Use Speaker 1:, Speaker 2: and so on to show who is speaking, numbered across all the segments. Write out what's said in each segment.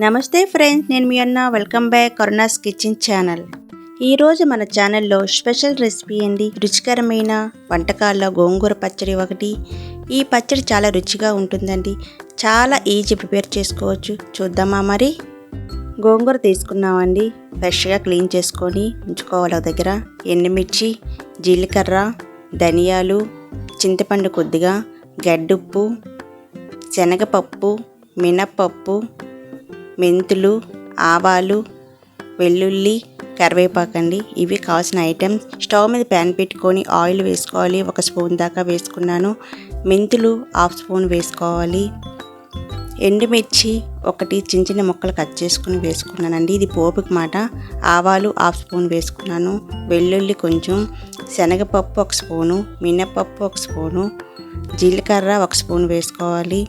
Speaker 1: నమస్తే ఫ్రెండ్స్ నేను మీ అన్న. Welcome back Karuna's kitchen channel. ఈరోజు మన ఛానల్లో స్పెషల్ రెసిపీ అండి రుచికరమైన వంటకాల్లో గోంగూర పచ్చడి ఒకటి. ఈ పచ్చడి చాలా రుచిగా ఉంటుందండి. చాలా ఈజీ ప్రిపేర్ చేసుకోవచ్చు. చూద్దామా మరి? గోంగూర తీసుకున్నామండి. ఫ్రెష్గా క్లీన్ చేసుకొని ఉంచుకోవాలి ఒక దగ్గర. ఎండుమిర్చి జీలకర్ర ధనియాలు చింతపండు కొద్దిగా గడ్డుప్పు శనగపప్పు మినప్పప్పు మెంతులు ఆవాలు వెల్లుల్లి కరివేపాకండి. ఇవి కావాల్సిన ఐటమ్స్ స్టవ్ మీద ప్యాన్ పెట్టుకొని ఆయిల్ వేసుకోవాలి. ఒక స్పూన్ దాకా వేసుకున్నాను. మెంతులు హాఫ్ స్పూన్ వేసుకోవాలి. ఎండుమిర్చి ఒకటి చిన్న చిన్న ముక్కలు కట్ చేసుకుని వేసుకున్నానండి. ఇది పోపుకి మాట. ఆవాలు హాఫ్ స్పూన్ వేసుకున్నాను. వెల్లుల్లి కొంచెం. శనగపప్పు ఒక స్పూను. మినపప్పు ఒక స్పూను. జీలకర్ర ఒక స్పూన్ వేసుకోవాలి.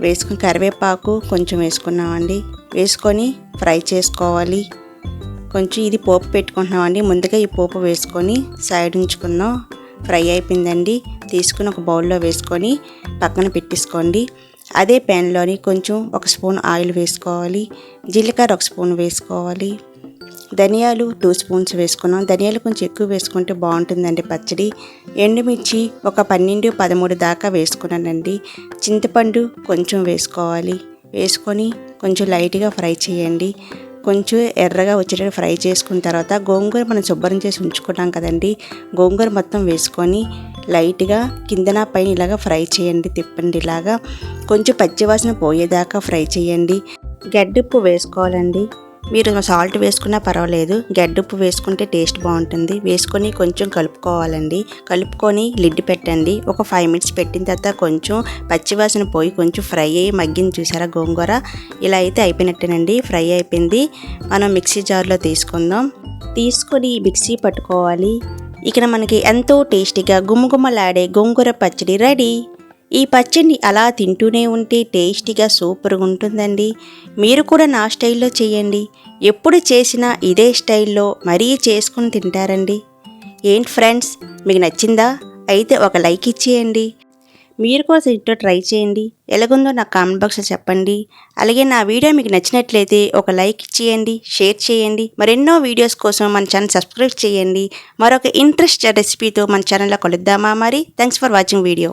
Speaker 1: వేసుకుని కరివేపాకు కొంచెం వేసుకున్నామండి. వేసుకొని ఫ్రై చేసుకోవాలి. కొంచెం ఇది పోపు పెట్టుకుంటున్నామండి. ముందుగా ఈ పోపు వేసుకొని సైడ్ ఉంచుకుందాం. ఫ్రై అయిపోయిందండి. తీసుకుని ఒక బౌల్లో వేసుకొని పక్కన పెట్టేసుకోండి. అదే ప్యాన్లోని కొంచెం ఒక స్పూన్ ఆయిల్ వేసుకోవాలి. జీలకర్ర ఒక స్పూన్ వేసుకోవాలి. ధనియాలు టూ స్పూన్స్ వేసుకున్నాం. ధనియాలు కొంచెం ఎక్కువ వేసుకుంటే బాగుంటుందండి పచ్చడి. ఎండుమిర్చి ఒక పన్నెండు పదమూడు దాకా వేసుకున్నానండి. చింతపండు కొంచెం వేసుకోవాలి. వేసుకొని కొంచెం లైట్గా ఫ్రై చేయండి. కొంచెం ఎర్రగా వచ్చేటట్టు ఫ్రై చేసుకున్న తర్వాత గోంగూర మనం శుభ్రం చేసి ఉంచుకున్నాం కదండి. గోంగూర మొత్తం వేసుకొని లైట్గా కిందన పైన ఇలాగా ఫ్రై చేయండి తిప్పండి ఇలాగా. కొంచెం పచ్చివాసన పోయేదాకా ఫ్రై చేయండి. గడ్డుప్పు వేసుకోవాలండి. మీరు సాల్ట్ వేసుకున్నా పర్వాలేదు. గడ్డుప్పు వేసుకుంటే టేస్ట్ బాగుంటుంది. వేసుకొని కొంచెం కలుపుకోవాలండి. కలుపుకొని లిడ్ పెట్టండి. ఒక ఫైవ్ మినిట్స్ పెట్టిన తర్వాత కొంచెం పచ్చివాసన పోయి కొంచెం ఫ్రై అయ్యి మగ్గింది చూసారా గోంగూర? ఇలా అయితే అయిపోయినట్టేనండి. ఫ్రై అయిపోయింది. మనం మిక్సీ జార్లో తీసుకుందాం. తీసుకొని మిక్సీ పట్టుకోవాలి. ఇక్కడ మనకి ఎంతో టేస్టీగా గుమ్మగుమ్మలాడే గోంగూర పచ్చడి రెడీ. ఈ పచ్చడిని అలా తింటూనే ఉంటే టేస్టీగా సూపర్గా ఉంటుందండి. మీరు కూడా నా స్టైల్లో చేయండి. ఎప్పుడు చేసినా ఇదే స్టైల్లో మరీ చేసుకుని తింటారండి. ఏంటి ఫ్రెండ్స్ మీకు నచ్చిందా? అయితే ఒక లైక్ ఇచ్చేయండి. మీరు కూడా ఇంట్లో ట్రై చేయండి. ఎలాగుందో నాకు కామెంట్ బాక్స్లో చెప్పండి. అలాగే నా వీడియో మీకు నచ్చినట్లయితే ఒక లైక్ ఇచ్చేయండి షేర్ చేయండి. మరెన్నో వీడియోస్ కోసం మన ఛానల్ సబ్స్క్రైబ్ చేయండి. మరొక ఇంట్రెస్ట్ రెసిపీతో మన ఛానల్లో కలుద్దామా మరి? Thanks for watching video.